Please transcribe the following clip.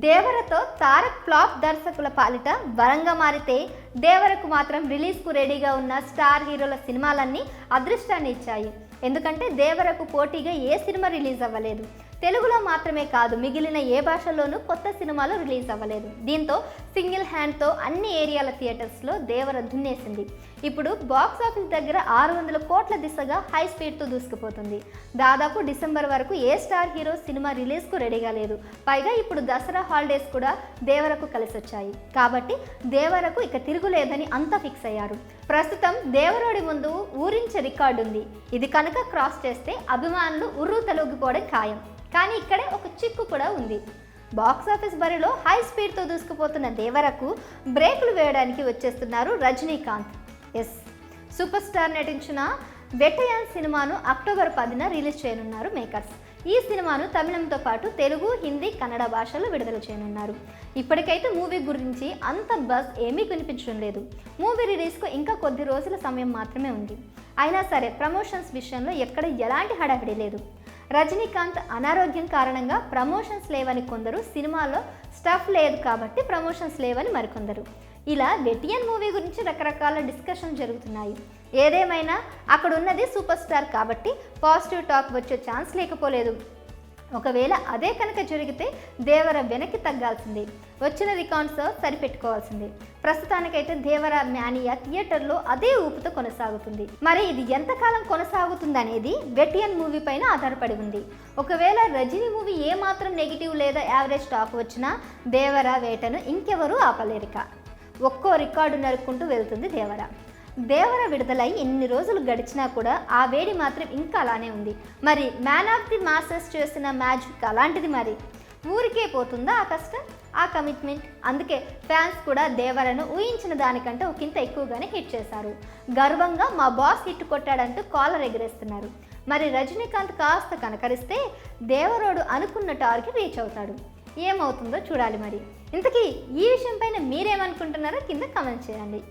దేవరతో Tarak flop దర్శకుల పాలిట వరంగా మారితే దేవరకు మాత్రం రిలీజ్కు రెడీగా ఉన్న స్టార్ హీరోల సినిమాలన్నీ అదృష్టాన్ని ఇచ్చాయి ఎందుకంటే దేవరకు పోటీగా ఏ సినిమా రిలీజ్ అవ్వలేదు. తెలుగులో మాత్రమే కాదు మిగిలిన ఏ భాషల్లోనూ కొత్త సినిమాలు రిలీజ్ అవ్వలేదు. దీంతో సింగిల్ హ్యాండ్తో అన్ని ఏరియాల థియేటర్స్లో దేవర దున్నేసింది. ఇప్పుడు బాక్స్ ఆఫీస్ దగ్గర ఆరు వందల కోట్ల దిశగా హై స్పీడ్తో దూసుకుపోతుంది. దాదాపు డిసెంబర్ వరకు ఏ స్టార్ హీరో సినిమా రిలీజ్కు రెడీగా లేదు. పైగా ఇప్పుడు దసరా హాలిడేస్ కూడా దేవరకు కలిసి వచ్చాయి కాబట్టి దేవరకు ఇక తిరుగులేదని అంతా ఫిక్స్ అయ్యారు. ప్రస్తుతం దేవరోడి ముందు ఊరించే రికార్డు ఉంది ఇది కనుక క్రాస్ చేస్తే అభిమానులు ఉర్రు తొలగిపోవడం ఖాయం. కానీ ఇక్కడే ఒక చిక్కు కూడా ఉంది. బాక్స్ ఆఫీస్ బరిలో హై స్పీడ్తో దూసుకుపోతున్న దేవరకు బ్రేకులు వేయడానికి వచ్చేస్తున్నారు రజనీకాంత్. ఎస్. సూపర్ స్టార్ నటించిన వెటయాన్ సినిమాను అక్టోబర్ పదిన రిలీజ్ చేయనున్నారు మేకర్స్. ఈ సినిమాను తమిళంతో పాటు తెలుగు హిందీ కన్నడ భాషలో విడుదల చేయనున్నారు. ఇప్పటికైతే మూవీ గురించి అంత బస్ ఏమీ కనిపించడం లేదు. మూవీ రిలీజ్కు ఇంకా కొద్ది రోజుల సమయం మాత్రమే ఉంది. అయినా సరే ప్రమోషన్స్ విషయంలో ఎక్కడ ఎలాంటి హడావిడి లేదు. రజనీకాంత్ అనారోగ్యం కారణంగా ప్రమోషన్స్ లేవని కొందరు సినిమాలో స్టఫ్ లేదు కాబట్టి ప్రమోషన్స్ లేవని మరికొందరు. ఇలా వెటియన్ మూవీ గురించి రకరకాల డిస్కషన్ జరుగుతున్నాయి. ఏదేమైనా అక్కడ ఉన్నది సూపర్ స్టార్ కాబట్టి పాజిటివ్ టాక్ వచ్చే ఛాన్స్ లేకపోలేదు. ఒకవేళ అదే కనుక జరిగితే దేవర వెనక్కి తగ్గాల్సిందే. వచ్చిన రికార్డ్స్ సరిపెట్టుకోవాల్సిందే. ప్రస్తుతానికైతే దేవర మ్యానియా థియేటర్లో అదే ఊపుతో కొనసాగుతుంది. మరి ఇది ఎంతకాలం కొనసాగుతుంది అనేది వెటియన్ మూవీ పైన ఆధారపడి ఉంది. ఒకవేళ రజనీ మూవీ ఏమాత్రం నెగిటివ్ లేదా యావరేజ్ టాక్ వచ్చినా దేవర వేటను ఇంకెవరూ ఆపలేరిక. ఒక్కో రికార్డు నరుక్కుంటూ వెళ్తుంది దేవర. దేవర విడుదలై ఎన్ని రోజులు గడిచినా కూడా ఆ వేడి మాత్రం ఇంకా అలానే ఉంది. మరి మ్యాన్ ఆఫ్ ది మాస్టర్స్ చేసిన మ్యాజిక్ అలాంటిది మరి? ఊరికే పోతుందా ఆ కష్టం? ఆ కమిట్మెంట్? అందుకే ఫ్యాన్స్ కూడా దేవరను ఊహించిన దానికంటే ఒకంత ఎక్కువగానే హిట్ చేశారు. గర్వంగా మా బాస్ హిట్ కొట్టాడంటూ కాలర్ ఎగరేస్తున్నారు. మరి రజనీకాంత్ కాస్త కనకరిస్తే దేవరోడు అనుకున్న టార్కి రీచ్ అవుతాడు. ఏమవుతుందో చూడాలి మరి. ఇంతకీ ఈ విషయం పైన మీరేమనుకుంటున్నారో కింద కమెంట్ చేయండి.